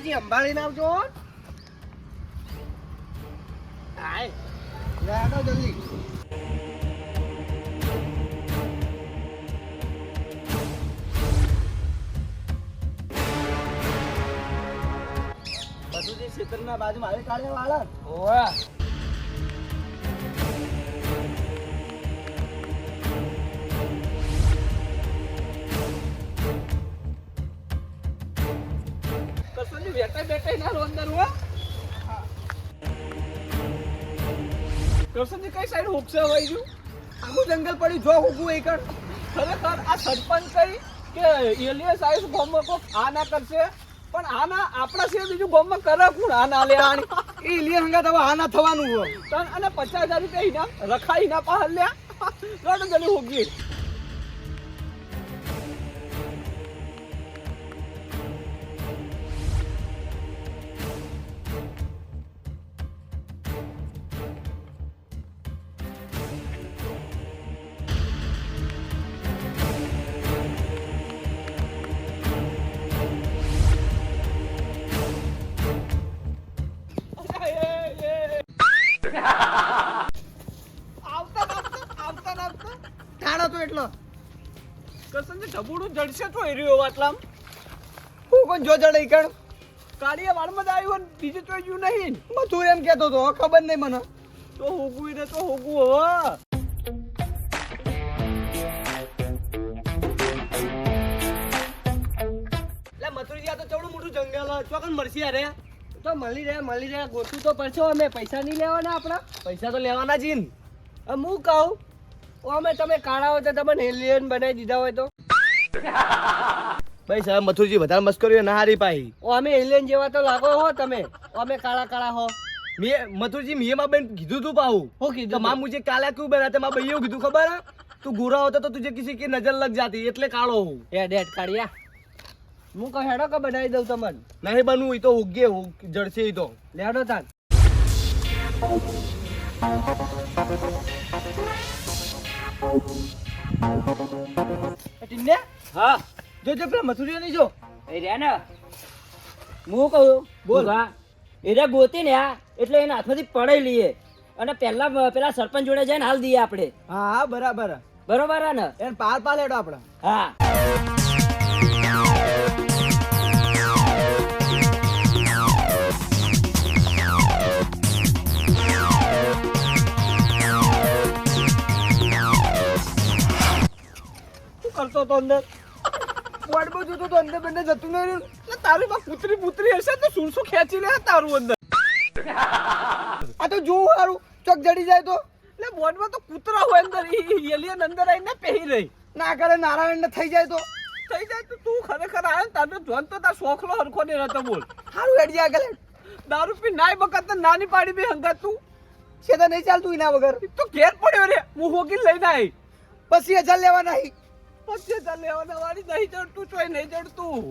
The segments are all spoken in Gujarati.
કાળાજી અંબાડીને આવજો જલ્દી. બધું જે ક્ષેત્રના બાજુમાં આવે કાઢે વાળા. ઓવા. વેટાઈ બેટાઈ ના રો અંદર હો. કસોની કઈ સાઈડ હુકસે હોય છું આખું જંગલ પડી, જો હુકું એ ખરેખર આ સરપંચ કઈ કે એલિયસ સાઈઝ ગોમમાં આ ના કરશે? પણ આના આપણા સિવાય બીજું ગોમમાં કરે કોણ? આ ના લે આણી એ લીએ હંગા તમે આ ના થવાનું હોય. અને પચાસ હજાર રૂપિયા ઇનામ રખાઈ ના પાહલ લ્યા. રડ ગલી હોગી કસન જડશે તો એ રહ્યો આટલામ હું કોણ જો જડે કણ કાળીએ વાળમાં જ આવ્યો ને બીજું તો જ્યું નહીં. મથુર એમ કેતો તો ખબર નહીં મને. તો હોગું રે તો હોગું હવે મથુરજી તો ચવડું મોટું જંગલ ચોકન મળશે અરે તો મળી રહ્યા મળી રહ્યા ગોતું તો પડશે, અમે પૈસા નહીં લેવાના આપણા. પૈસા તો લેવાના જ હું કહું અમે તમે કાળા હોય તો તમને એલિયન બનાવી દીધા હોય તો. ભાઈ સાહેબ મથુરજી વધારે મસ્કરીઓ ના હારી પાઈ. ઓ અમે એલિયન જેવા તો લાગો હો તમે. અમે કાળા કાળા હો. મે મથુરજી મીએ માં બેન કીધું તું પાહું. હું કીધું માં મુજે કાલા ક્યું બના તે માં ભાઈઓ કીધું ખબર તું ગોરા હોતા તો તુજે કિસી કી નજર લગ જાતી એટલે કાળો હું. એ ડેટ કાઢ્યા. હું કહું હેડો કે બનાવી દઉં તમને. નહીં બનવું એ તો ઉગે જડશે એ તો. લેડો તાર ટીને હા. જો જો પેલા મથુરીઓ નહીં જો. એ રહ્યા ને. હું કહું બોલ. બોલ એને ગોતી ને આ એટલે એના હાથમાંથી પડાઈ લઈએ. અને પહેલા પેલા સરપંચ જોડે જઈને હાલ દઈએ આપણે. હા હા બરાબર. બરોબર હે ને? એને પાર પાર લેડો આપણે હા. શું કરતો તો અંદર? બોર્ડમાં જોતો તો અંદર બંને જતું નહીં રહ્યું. તારી માં પુત્રી પુત્રી હશે તો શું શું ખેંચી લે તારું અંદર. આ તો જોવું સારું. ચોક જડી જાય તો. એટલે બોર્ડમાં તો કૂતરા હોય અંદર. એલિયન અંદર આવીને પહેરી રહી ના કરે નારાયણ ને થઈ જાય તો. થઈ જાય તો તું ખરેખર આવે ને તારે જોન તો તાર શોખલો હરખો નહીં રહેતો બોલ. સારું હેડી આગળ દારૂ પી નાય બકત તો નાની પાડી બી હંગાત તું. છે તો નહીં ચાલતું એના વગર. તો ઘેર પડ્યો રે. હું હોગી લઈને આવી પછી હજાર લેવા નહીં પછી તાર લેવાના વાળી નહીં જડતું ચોય નહીં જડતું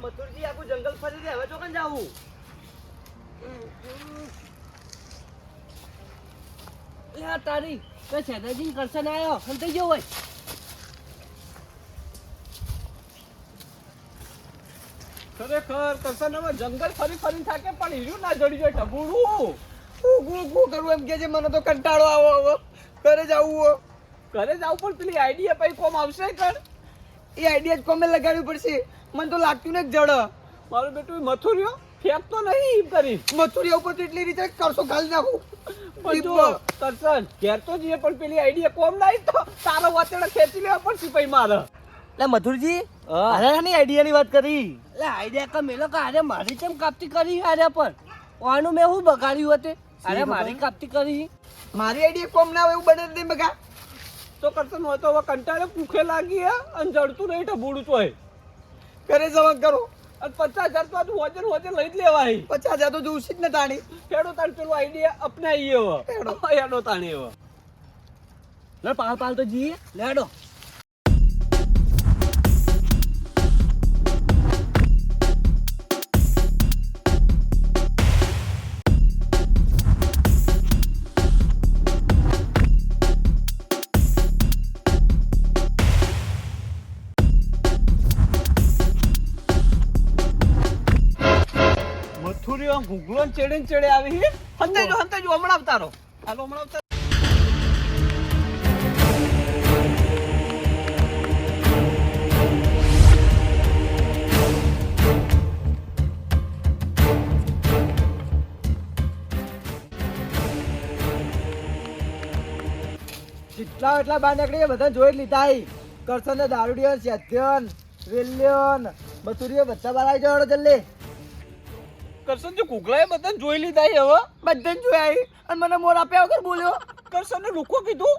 મથુરજી આખું જંગલ ફરી દે હવે ચોકન જાવું લે તારી તો છેદાજી કરશે ને આવ્યો અને ગયો હોય ખરેખર કરશન હવે જંગલ ફરી ફરી થાકે પણ હીરું ના જડી જાય ઢબુડું હું ગું ગું કરું એમ કે છે મને તો કંટાળો આવો હવે ઘરે જવું ઘરે જાવ પણ પેલી આઈડિયા પછી કોમ આવશે કર એ આઈડિયા જ કોમે લગાડવી પડશે. મને તો લાગતું ને જડ. મારું બેટું મથુરિયો ફેંકતો નહીં એમ કરી મથુરિયા ઉપર તો એટલી રીતે કરશો ખાલી નાખું. પણ જો કરશન ઘેર તો જઈએ પણ પેલી આઈડિયા કોમ ના આવી તો તારો વાતેડા ખેંચી લેવા પડશે પછી મારે. એટલે મથુરજી અરે આની આઈડિયાની વાત કરી. એટલે આઈડિયા કા મેલો કા અરે મારી ચમ કાપતી કરી અરે પણ આનું મેં શું બગાડ્યું હતું? અરે મારી કાપતી કરી? મારી આઈડિયા કોમ ના હોય એવું બને નહીં બગા. તો કરશન હોય તો હવે કંટાળે ભૂખે લાગી હે અને જડતું નહીં ઢબુડું તોય ઘરે જવા કરો. અને પચાસ હજાર તો તું વજન વજન લઈ જ લેવાય. પચાસ હજાર તો જોઉં જ ને તાણી. ખેડો તાણ પેલો આઈડિયા અપનાવીએ હવે. ખેડો હેડો તાણી હવે. લે પાલ પાલ તો જઈએ લેડો ગુગલો ચેડે ને ચેડે આવી હંતે જો હંતે જો હમણાં અવતારો હાલો હમણાં અવતારો જેટલા એટલા બહાર નીકળી બધા જોઈ લીધા હી. કરશન દારૂડિયન સેધ્યન વેલ્યન બસુરીઓ બધા બહાર આવી જાવ જલ્દી. કરશન જો કુકલાએ બધાને જોઈ લીધા છે હવે. બધાને જોયા હી અને મને મોર આપ્યા વગર બોલ્યો. કરશન ને લુકો કીધું?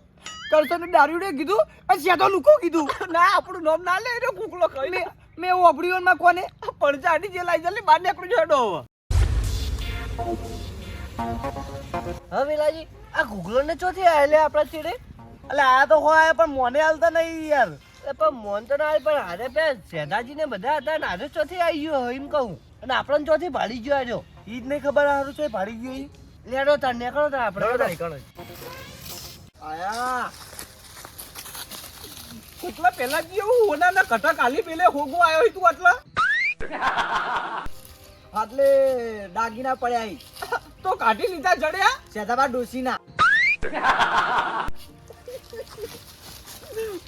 કરશન ને દારૂડિયે કીધું અને સેધો લુકો કીધું. ના આપણું નામ ના લે એટલે કુકલો કહી મેં એવું ઓબડીઓનમાં કોને? પણ જાડી જે લાઈ જલ્દી બહાર નીકળી જડો હવે. હા વેલાજી આ ગુગલો ને ચોથી આયેલે આપણા ચેડે એટલે આ તો હોય પણ મોને હાલતા નહીં યાર. એ પણ મોન તો ના આવે પણ હારે પે સેદાજી ને બધા હતા ને આજે ચોથી આવી ગયો એમ કહું. અને આપણને ચોથી ભાડી ગયો આજો. ઈ જ નહીં ખબર સારું છે ભાડી ગયો ઈ. લેડો તાર નીકળો તાર આપણે. આયા. કુતલા પેલા જ ઓના ના કટક આલી પેલે હોગો આવ્યો તું આટલા? આટલે દાગીના પડ્યા તો કાઢી લીધા જડ્યા? સેધાબા ડોસીના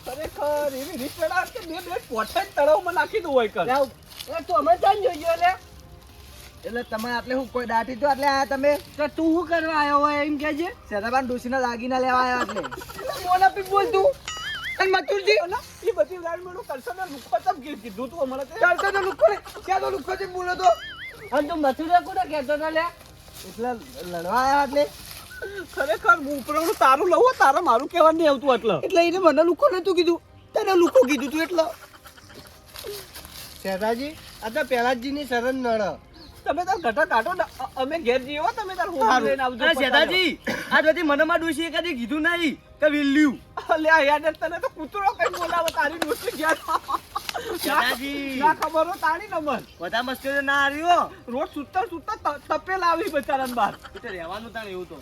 ખરેખર એવી રીત ચડાવ બે બે પોઠે તળાવમાં નાખી દઉં હોય કર તો અમે જાણ જોઈએ એટલે એટલે તમે આટલે હું કોઈ દાટી તો આટલે આયા તમે? તો તું શું કરવા આવ્યો હોય એમ કહેજે સેધાબા ડોસીના દાગીના લેવા આવ્યા એટલે મોના પી બોલ તું. અને અને એ બધી ગાડી મેળો કરશે ને લુકો તમ કી- કીધું તું અમારે તો. લુખો ને ક્યાં તો લુખો છે બોલો તો? અને તું મથુરા કોને કહેતો ના લે? એટલે લડવા આવ્યા એટલે ખરેખર હું ઉપરનું તારું લઉં તારા મારું કહેવાનું નહીં આવતું એટલે એટલે એને મને લુખો નતું કીધું. તને લુખો કીધું તું એટલે. સેદાજી આ તો પેલાજીની શરણ નળ. તમે તાર ઘટા કાઢો અમે ઘેર જીવો તમે તાર હોમ લઈને આવજો શેઠાજી આ બધી મનમાં ડોશી કદી કીધું નહીં કે વિલ્લ્યું. અલ્યા યાર તને તો કૂતરો કઈ બોલાવો તારી ડોશી ગયા શેઠાજી. ના ખબર હો તારી નંબર બધા મસ્કરીઓ ના આવ્યો રોજ સુતર સુતર તપેલ આવી બચારાને બાર. એ રહેવાનું તાણ એવું તો.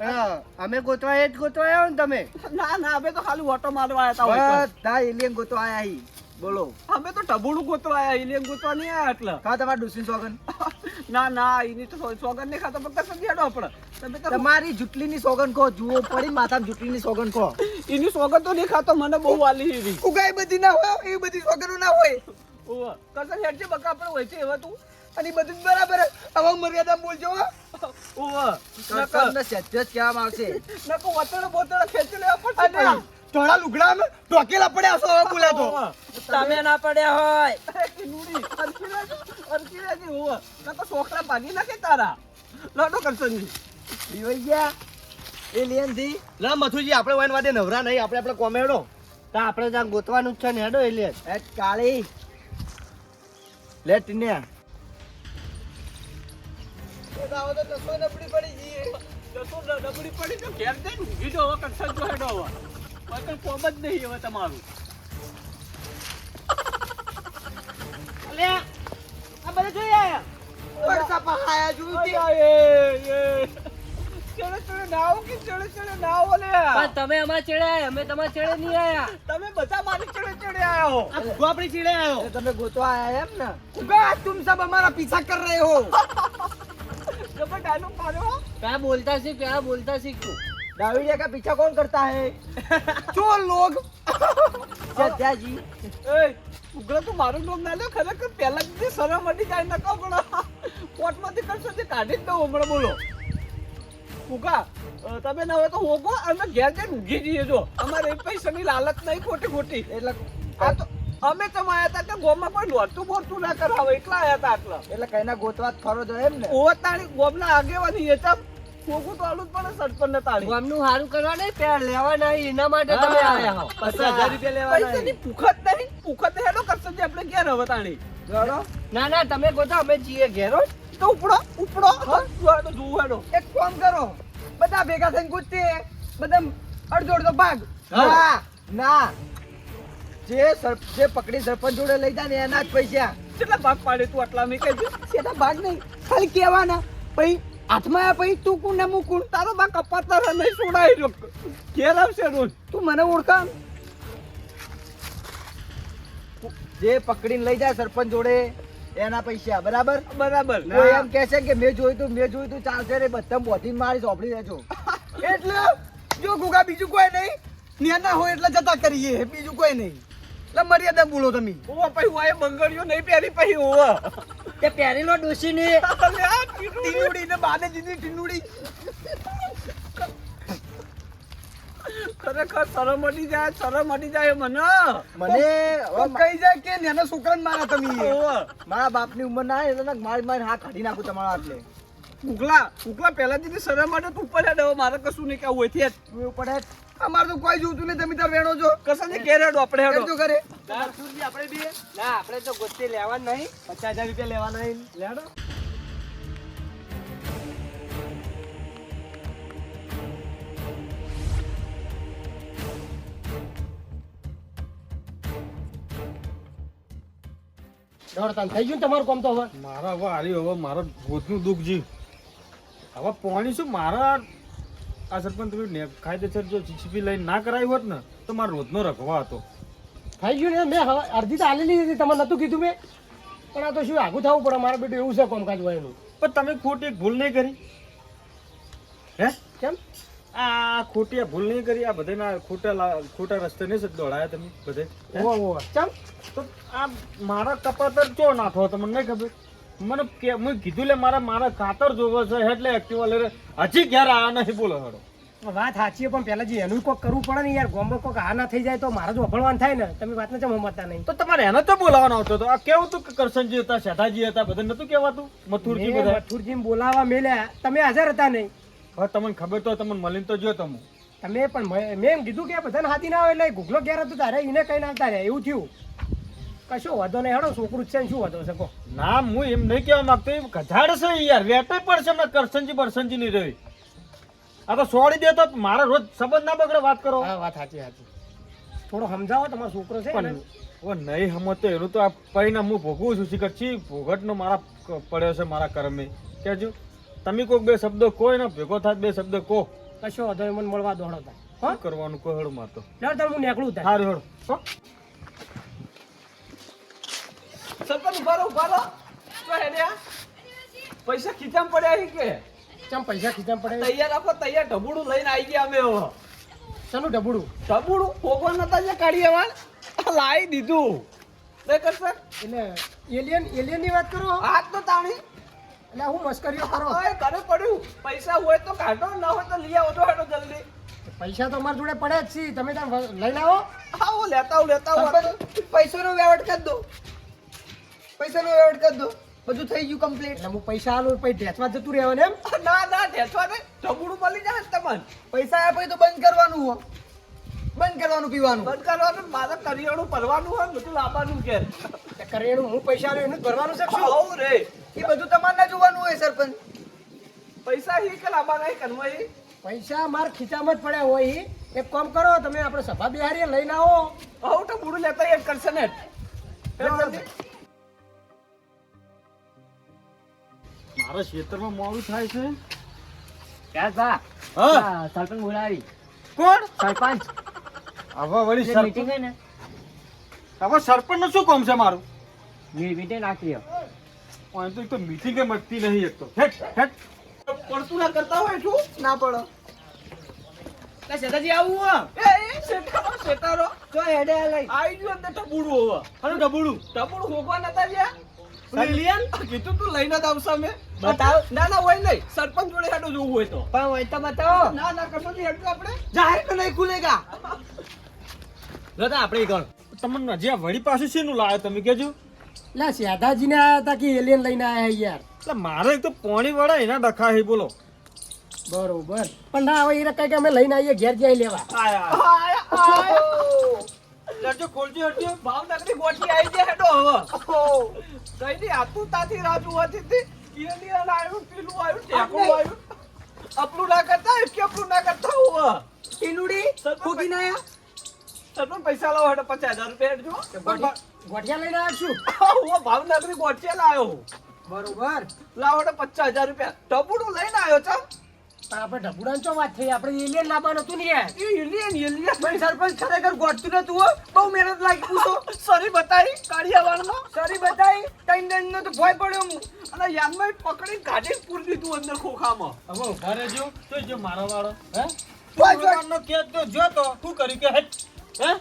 હા, અમે ગોતવા એ જ ગોતવા આવ્યો ને તમે. ના ના અમે તો ખાલી ઓટો મારવા આવ્યા હતા બધા એલિયન ગોતો આયા હી. બોલો. અમે તો ટબુડું ગોતવા આવ્યા ઇલિયમ ગોતવા નહીં આવ્યા એટલે કા તમારા ડોસી સોગન? ના ના એની તો સોગન નહીં ખાતો કશું દેડો આપણે. તમે તો તમારી જુટલીની સોગન કહો જુઓ પડી માથામાં જુટલીની સોગન કહો. એની સોગન તો નહીં ખાતો મને બહુ વાલી એવી. ઉગાઈ બધી ના હોય એ બધી સોગનો ના હોય. ઓવા કરતા હેડ છે બકા આપણે હોય છે એવા તું. અને બધું બરાબર. હવે મર્યાદા બોલજો. ઓવા નકો સત્ય જ કહેવામાં આવશે. નકો વતણ બોતણ ખેંચી લેવા પડશે અને લુગડા અમે ટોકેલા પડ્યા છો હવે બોલે તો. તમે ના પડ્યા હોય. અરે કે નૂરી, અરખી લેજે, અરખી લેજે, ઓવા. છોકરા ભાગી નાખે તારા લડો કરશનજી દીવાઈ ગયા એલિયનથી ના મથુજી આપણે વાઈન વાદે નવરા નહીં આપણે આપણે કોમેડો તો આપણે ત્યાં ગોતવાનું જ છે ને હેડો એલિયન એ કાળી. લે ટીને. જતો ડ- ડબડી પડી તો ઘેર જઈને ઊંઘી હવે જો હેડો હવે. તમે અમાર ચડે આયા અમે તમારા ચડે નહીં આયા. તમે બધા મારી ચડે ચડે આયા હો. આપણી ચડે આયા? તમે ગોતવા આયા એમ ને. બે તુમ સબ હમારા પીછા કર રહે હો. જબર મારો ક્યાં બોલતા શીખ ક્યાં બોલતા શીખ? તું दाविडिया का पीछा कौन करता है चोर लोग सत्या जी એય, ઉગ્ર તું મારું નામ ના લે ખરેખર પહેલા જ જે શરમ મટી જાય નકો પણ કોર્ટમાંથી કરશો તે કાઢી જ દઉં હમણાં બોલો ઉગા અ, તમે ના હોય તો હોગો અમે ઘેર જઈને ઊંઘી જઈએ જો અમારે એક પૈસાની લાલચ નહીં ખોટી ખોટી એટલે આ તો અમે તમે આયા હતા કે ગોમાં કોઈ નોરતું બોરતું ના કરાવે એટલા આયા હતા આટલા એટલે કઈના ગોતવા જ ફરો જો એમ ને ઓવતાણી ગોમના આગેવાની એ ચમ હોગું તો આલું સરપંચ ને તાળી. ગામનું સારું કરવા નહીં પેલા લેવા નહીં એના માટે તમે આયા હો. પચાસ હજાર રૂપિયા લેવાના પૈસાની ભૂખત નહીં ભૂખત હેડો કરશે જે આપણે ઘેર હવે તાણી ના ના તમે ગોતો અમે જઈએ ઘેરો તો ઉપડો ઉપડો. જોવા તો એક કામ કરો. બધા ભેગા થઈને ગોતતે બધા અડધો અડધો ભાગ. હા. ના જે સરપ જે પકડી સરપંચ જોડે લઈ જાય ને એના જ પૈસા. કેટલા ભાગ પાડે તું આટલા મેં કહેજો સેટા ભાગ નહીં ખાલી કહેવાના. પછી હાથમાં પછી તું કોણ ને હું કોણ તારો બા કપા તારા નહીં છોડાય રહ્યો. ઘેર આવશે રોજ. તું મને ઓળખા. જે પકડીને લઈ જાય સરપંચ જોડે એના પૈસા બરાબર? બરાબર. એમ કહે છે કે મેં જોયું તું મેં જોયું તું ચાલશે રે બધા બોધી મારી ચોપડી દેજો એટલે જો ગુગા બીજું કોઈ નહીં નેના હોય એટલે જતા કરીએ. બીજું કોઈ નહીં. એટલે મર્યાદા બોલો તમે. ઓવા પછી વાય બંગડીઓ નહીં પહેરી પછી ઓવા તે પહેરી લો ડોસી ને ટીનુડી. ને બાને જીની ટીનુડી ખરેખર શરમ અડી જાય શરમ અડી જાય મને. મને કહી જાય કે નેના છોકરાને મારા તમે. ઓવા મારા બાપની ઉંમર ના એટલે ના મારી મારી હાથ કાઢી નાખું તમારા હાથલે ઉગલા ઉગલા પહેલા દીધી શરમ અડે તું ઉપર હેડો મારે કશું નહીં કે હોય છે ઉપર એવું પડે અમારે તો કોઈ જોતું નહીં તમે તાર વેણો છો. કસાથી કે રેડો આપણે હેડો. કરે ઘરે. આપણે બી ના આપણે તો ગોતી લેવા નહીં. પચાસ હજાર રૂપિયા લેવા નહીં. લેડો. દોડતાન થઈ ગયું ને તમારું કામ તો હવે? મારા હવે હારી હવે મારો ભૂતનું દુઃખ જી. હવે પોણી શું મારા આ સરપંચ તમે ને કાયદેસર જો જીસીપી લઈને ના કરાવી હોત ને તો મારો રોજનો રખવા હતો. થઈ ગયું ને? મેં હવે અડધી તો આલેલી હતી. તમે નતું કીધું મેં. પણ આ તો શું આગું થવું પડે? મારા બેટું એવું છે કોમકાજ હોય એનું પણ તમે ખોટી ભૂલ નહીં કરી. હે? કેમ? આ ખોટી ભૂલ નહીં કરી. આ બધાના ખોટા ખોટા રસ્તે નહીં દોડાયા તમે બધે. ઓહો ચમ તો આ મારા કપાતર ચો નાખો તમને નહીં ખબર? મને કે મેં કીધું લે મારા મારા ખાતર જોવે છે એટલે એક્ટિવા લઈને હજી ક્યારે આ નથી બોલો હેડો. વાત સાચી પણ પેલા જે એનું કોક કરવું પડે ને યાર ગોમડો કોક આ ના થઈ જાય તો મારે જો અભળવાન થાય ને તમે વાતને ચમ મતા નહીં? તો તમારે એને તો બોલાવવાનો આવતો હતો આ કેવું તું કરશનજી હતા શેઠાજી હતા બધા નતું કહેવાતું? મથુરજી બધા? મથુરજી બોલાવા મેલ્યા. તમે હાજર હતા નહીં? હવે તમને ખબર તો તમને મળીને તો જો તમે. તમે પણ મેં એમ કીધું કે બધાને હાથી ના આવે એટલે ગુગલો ઘેર હતું તારે એને કઈ ના આવતા રહ્યા એવું થયું. કશો વાંધો નહીં. હેડો છોકરું છે શું વાંધો છે કહો. ના હું એમ નહીં કહેવા માંગતો. એ ગધાડ છે યાર. વેટે પડશે મેં કરશનજી બરસનજી નહીં રહી આ તો છોડી દે તો મારા રોજ સંબંધ ના બગડે વાત કરો. હા વાત સાચી સાચી. થોડો સમજાવો તમારો છોકરો છે પણ ઓ નહીં સમજતો એનું તો આ પરિણામ હું ભોગવું છું શીખર. છી ભોગટનો મારા પડ્યો છે મારા કર્મે. કહેજો. તમે કોઈક બે શબ્દો કોઈ ને ભેગો થાય બે શબ્દ કહો. કશો વાંધો મને મળવા દોડો શું કરવાનું કહો હળું મારતો ચાલ તાર હું નીકળું થાય. સારું હળું હો. સરપંચ ઊભા રહો તો હેડ્યા પૈસા ખીચામ પડ્યા કે? ચમ પૈસા ખીચામ પડ્યા તૈયાર આપો તૈયાર ઢબુડું લઈને આવી ગયા અમે હવે ચાલું ડબડું ઢબુડું? ભોગવા નતા જે કાઢી એવા લાવી દીધું. તે સર. એટલે એલિયન એલિયનની વાત કરો? આ તો તાણી. એટલે હું મસ્કરીઓ કરો? હવે ઘરે પડ્યું. પૈસા હોય તો કાઢો ના હોય તો લઈ આવો તો હેડો જલ્દી. પૈસા તો અમારા જોડે પડ્યા જ છે. તમે ત્યાં લઈને આવો. હું લેતા આવો લેતા આવો. પૈસાનો વ્યવહાર કરી દો. પૈસાનો વ્યવહાર કરી દો. બધું થઈ ગયું કમ્પ્લીટ એટલે હું પૈસા આલું પછી ઢેચવા જતું રહેવાનું એમ? ના ના ઢેસવા ને ઢબુડું મળી જાય તમને. પૈસા આપ્યા પછી તો બંધ કરવાનું હો. બંધ કરવાનું પીવાનું. બંધ કરવાનું મારે કરિયાણું ભરવાનું હોય બધું લાવવાનું કે કરિયાણું હું પૈસા આલું એનું ભરવાનું છે શું? આવું રે. એ બધું તમારે ના જોવાનું હોય સરપંચ. પૈસા હી કે લાવવાના કરવા પૈસા માર ખીચામાં જ પડ્યા હોય. એક કામ કરો તમે આપણે સભા બિહારીએ લઈને આવો. આવું તો બુડું લેતા એક કરશે ને. મારા ખેતરમાં મોડું થાય છે? જા? હા? સરપંચ બોલાવી. કોણ? સરપંચ. હવે વળી સરપંચ હે ને. હવે સરપંચનું શું કામ છે મારું? મીટિંગ નાખી અહીં તો એક તો મીટિંગ મળતી નહીં એક તો. હેટ હેટ. પડતું ના કરતા હોય શું ના પડો. શેતાજી આવું હો. એ એ શેતારો શેતારો જો હેડે આ લઈ. આઈ ગયું અંદર ટબુડું હવે. અરે ડબુડું ટબુડું હોગવા નતા ગયા? એલિયન કીધું તું લઈને જ આવશે અમે. બતાવ. ના ના હોય નહીં. સરપંચ જોડે હેડો જોવું હોય તો. પણ હોય તો બતાવો. ના ના નહીં હેડજો આપણે. જાહેર તો નહીં ખુલેગા. દાદા આપણે ગણ તમને જે વળી પાછું શેનું લાવ્યો તમે કેજો લા સેધાજી ને આયા હતા કે એલિયન લઈને આયા યાર? એટલે મારે એક તો પોણી વડા એના ડખા હે બોલો. બરોબર. પણ ના હવે એ કઈ કે અમે લઈને આવીએ ઘેર જઈ લેવા. આયા આયા. આયા ખોલજો ખોલજો ભાવ નકરી ગોઠી આવી જાય હેડો હવે. કઈ ની આતું તાથી રાજુ હતી તે કેલિયન આવ્યું પેલું આવ્યું ટેકડું આવ્યું આપણું ના કરતા કે આપણું ના કરતા હોવા ટીનુડી ખોગી ના? સરપંચ પૈસા લાવો હેડો પચાસ હજાર રૂપિયા હેડજો. ગોઠિયા લઈને આવશું હું ભાવનગરી ગોઠિયા લાયો. બરોબર. લાવો હેડો પચાસ હજાર રૂપિયા. ટપુડું લઈને આવ્યો છો? પણ આપણે ઢબુડાની ચો વાત થઈ? આપણે એલિયન લાવવાનું હતું ને યાર. એ એલિયન એલિયન ભાઈ સરપંચ ખરેખર ગોઠતું નતું હો. બહુ મહેનત લાગી. પૂછો સરી બતાવી કાળિયાવાડમાં સોરી બતાવી. ત્રણ દંડ નો તો ભય પડ્યો હું. અને યાદમાં પકડી કાઢી પૂર દીધું અંદર ખોખામાં. હવે ઊભા રહેજો. તો જો મારો વાળો. હે. ભગવાનનો કેસ તો જો તો. શું કર્યું કે? હે?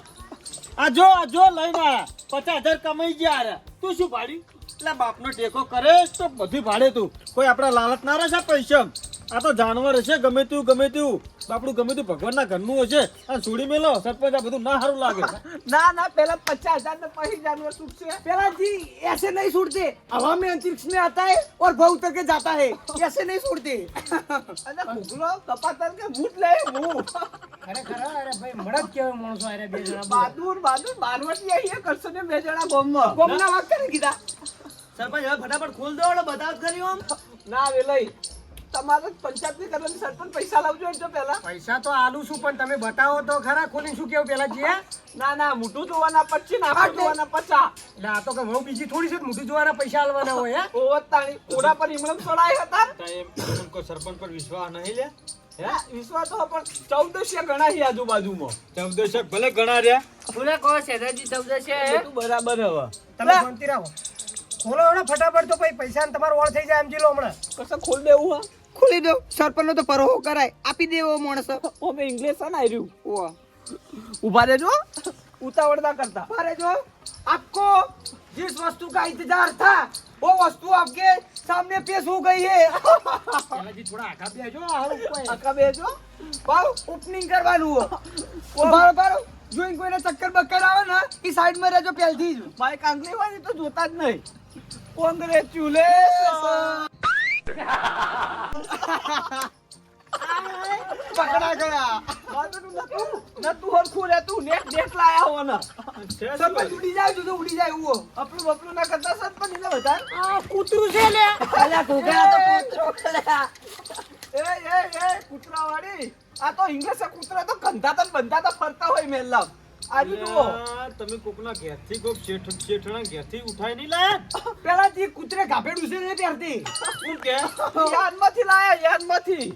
આ જો આ જો લઈને આયા. પચાસ હજાર કમાઈ ગયા રે. તું શું ભાડી એટલે બાપનો ટેકો કરે તો બધું ભાડે તું. કોઈ આપણા લાલચ ના રહેશે પૈસા. આ તો જાનવર હશે ગમે તેવું ગમે તેવું. બાપડું ગમે તેવું ભગવાનના ઘરનું હશે અને છોડી મેલો સરપંચ આ બધું ના સારું લાગે. ના ના પેલા પચાસ હજાર ને પછી જાનવર છૂટશે પેલા જી એસે નહીં છૂટતે હવા મેં અંતરિક્ષ મેં આતા હે ઓર ભવ ઉતર કે જાતા હે. એસે નહીં છૂટતે અરે ઘૂઘરો કપાતર કે ભૂત લે હું અરે ખરા અરે ભાઈ મળત કેવો માણસો અરે બે જણા બહાદુર બહાદુર બારવટી આઈએ કરશો ને બે જણા બોમ્બમાં. બોમ્બના વાત કરી કીધા. સરપંચ હવે ફટાફટ ખોલ દો એટલે બતાવ કર્યો આમ ના વે લઈ તમારે પંચાયતની કરવાની સરપંચ પૈસા લાવજો એટલે પેલા પૈસા તો આલુ છું પણ તમે બતાવો તો ખરા ખોલી શું કેવું પેલા ના ના મોટું જોવાના પચી ના આખું જોવાના પચા એટલે આ તો કે બીજી થોડી છે મોઢું જોવાના પૈસા આલવાના હોય હે? ઓવતાણી ઓડા પર ઈમણમ ચડાય હતા એમ એમ સરપંચ પર વિશ્વાસ નહીં લે હે? વિશ્વાસ તો પણ ચૌદશિયા ઘણા છે આજુબાજુમાં. ચૌદશક ભલે ગણા રહ્યા. કહો છે બરાબર હવે. તમે શાંતિ રાખો. ખોલો ફટાફટ તો પછી પૈસા તમારો ઓળ થઈ જાય એમ જીલો હમણાં. કશું ખોલ દેવું હા? खुली दो सरपंच નો તો પરહો કરાય આપી દેવો માણસ ઓમે ઇંગ્લિશ છે ને આર્યું ઓવા ઊભા રહેજો ઉતાવળ ના કરતા अरे जो आपको जिस वस्तु का इंतजार था वो वस्तु आपके सामने पेश हो गई है પેલાથી થોડા આઘા બેજો આ હારું કોઈ આકા બેજો भाव ओपनिंग करवानु हो बारो बारो જો इन કોઈને ચક્કર બક્કર આવે ને એ સાઈડ માં રહેજો પહેલથી જ મારી કાંગલી વાળી તો જોતા જ નહીં કોંગ્રેચ્યુલેશન પકડા ગયા. નતું હરખું રહેતું. નેટ નેટ લાયા હો સરપંચ ઉડી જાય જો તો ઉડી જાય એવું આપણું બપલું ના કરતા સરપંચ એને વધારે. આ કૂતરું છે લે. અલ્યા ઘોઘા તો કૂતરો ખલ્યા. એ એ એ કૂતરાવાળી. આ તો ઇંગ્લિશ કૂતરા તો કંધાતા બંધાતા ફરતા હોય મેલ્લા આજુ જુઓ. તમે કોકના ઘેરથી કોક શેઠ શેઠના ઘેરથી ઉઠાઈ નહીં લાયા પેલા થી કૂતરે ગાભેડું છે ને પહેરતી શું કે? યાદમાંથી લાયા યાદમાંથી.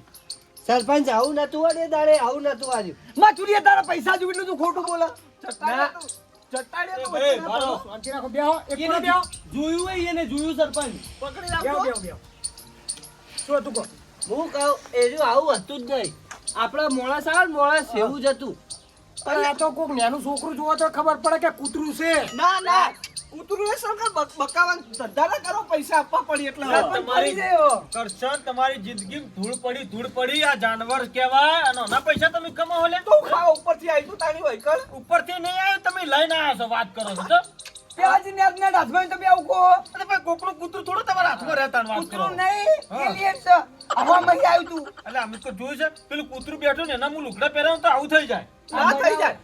સરપંચ આવું નતું અડે દાડે આવું નતું આવ્યું મથુરીએ તારા પૈસા જોઈને તું ખોટું બોલે. એ, જોયું હોય એને જોયું સરપંચ. પકડી રાખો. બેહો બેહો શું હતું કહો? હું કહું એનું આવું હતું જ નહીં. આપણા મોળા સારા મોળા સેવું જ હતું. પણ આ તો કોક નાનું છોકરું જોવો તો ખબર પડે કે કૂતરું છે. ના ના. કૂતરું એ સરકાર બકાવા ધંધા કરો પૈસા આપવા પડી એટલે તમારી કરશન તમારી જિંદગી ધૂળ પડી ધૂળ પડી આ જાનવર કેવાય અને ના પૈસા તમે કમાવો લે. તો ખાવા ઉપરથી આવી તું તારી વહીકલ ઉપરથી નહીં આવ્યું તમે લઈને આવ્યા છો વાત કરો છો તો. ને હાથમાં તો બે આવું કહો. અરે ભાઈ કોકનું કૂતરું થોડું તમારા હાથમાં રહેતા વાત કરો. કૂતરું નહીં એલિયન છે. આવ્યું તું. એટલે અમે તો જોયું છે પેલું કૂતરું બેઠું ને એના હું લુગડા પહેરાવું તો આવું થઈ જાય. ના થઈ જાય.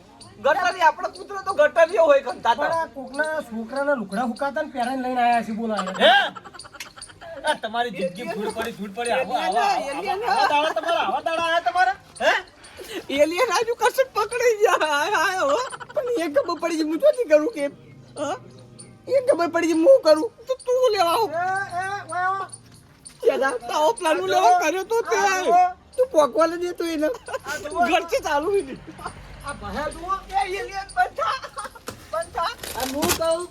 ગટરી આપણો કૂતરો તો ગટરીઓ હોય પણ આ કોકના છોકરાના લુગડા હુકાતા ને પહેરાઈને લઈને આયા છે બોલો હે? તમારી જિંદગી ધૂળ પડી ધૂળ પડી. આવા દાડા તમારા આવા દાડા આયા તમારા? હે? એલિયન આજુ કશું પકડી જાય હાય, હાય, હો. પણ એક ખબર પડી ગઈ હું ચોથી કરું કે? એ ખબર પડી હું કરું. તો તું લેવા આવ. એ, એ, ઓય, ઓય. કેદા, તાવો પ્લાન લેવા કર્યો તો તે તું પોકવા લે દેતો એને. ઘરથી ચાલુ હતી. આ ભયા જુઓ. એ એલિયન બંધા. બંધા. આ હું કહું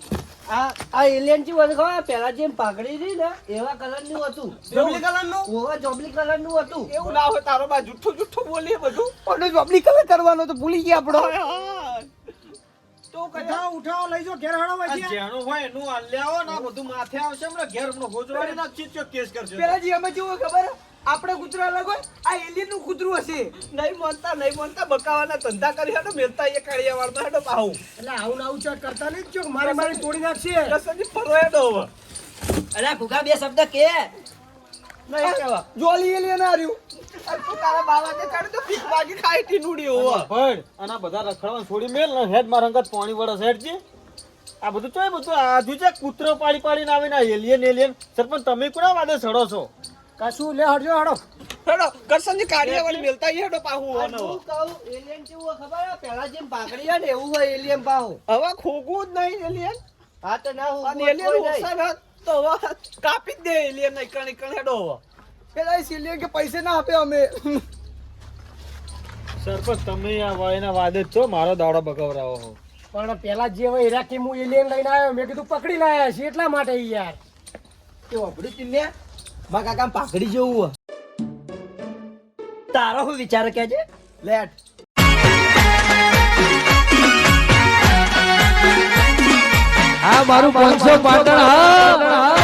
આ આ એલિયન ચી વધુ ખબર પેલા જેમ પાઘડી હતી ને એવા કલરનું હતું. જોબલી કલરનું? ઓવા જોબલી કલરનું હતું. એવું ના હોય તારો બા જુઠ્ઠું જુઠ્ઠું બોલીએ બધું. પણ જોબલી કલર કરવાનો તો ભૂલી ગયા આપણો હાય. તો કયા? ઉઠાવો લઈ ઘેર આ વાંચીએ. હોય એનું આલ્યાવો ને બધું માથે આવશે હમણાં ઘેર હમણાં ગોજવાડી નાખશે ચો કેસ કરશે. પેલાજી અમે જેવું ખબર? આપણે કૂતરું અલગ હોય આ એલિયનનું કૂતરું હશે. નહીં માનતા નહીં માનતા બકાવાના ધંધા કરી હેડો મેલતા એ કાળિયા વાળતા હેડો પાહુ. એટલે આવું ને આવું ચેક કરતા નહીં જો મારે મારી તોડી નાખશે. ફરવા હેડો હવે. બે શબ્દ કે? નહીં કેવા જોલી એલિયન તું તારા તો ખાઈ હોવા પણ આના બધા રખડવા છોડી મેલ ને હેડ મારા અંગત પાણી વરસ હેડ છે આ બધું ચોય બધું આજુ છે કૂતરો પાડી પાડીને આવીને આ એલિયન એલિયન સરપંચ તમે કોના વાદે સડો છો? કશું લે હડજો હડો. હેડો કરસનજી કાળિયા મેલતા એ હેડો પાહુ આ હું કહું એલિયન કેવું ખબર પેલા જેમ પાઘડી ને એવું હોય એલિયન પાહો. હવે ખોગું જ નહીં એલિયન હા તો ના હું એલિયન તો કાપી જ દે એલિયન નહીં કણ કણ હેડો હવે. પેલા સિલિયન કે પૈસે ના આપે અમે. સરપંચ તમે આ વાયના વાદે છો. મારો દાડો બગવરાવો હો. પણ પેલા જે હોય ઈરાકી હું એલિયન લઈને આવ્યો. મેં કીધું પકડી લાયા છે એટલા માટે યાર. કે વાપરી ચીને મા કાકા પાઘડી જેવું તારો શું વિચાર કે છે? લેટ. હા મારું પાંચસો પાટણ હા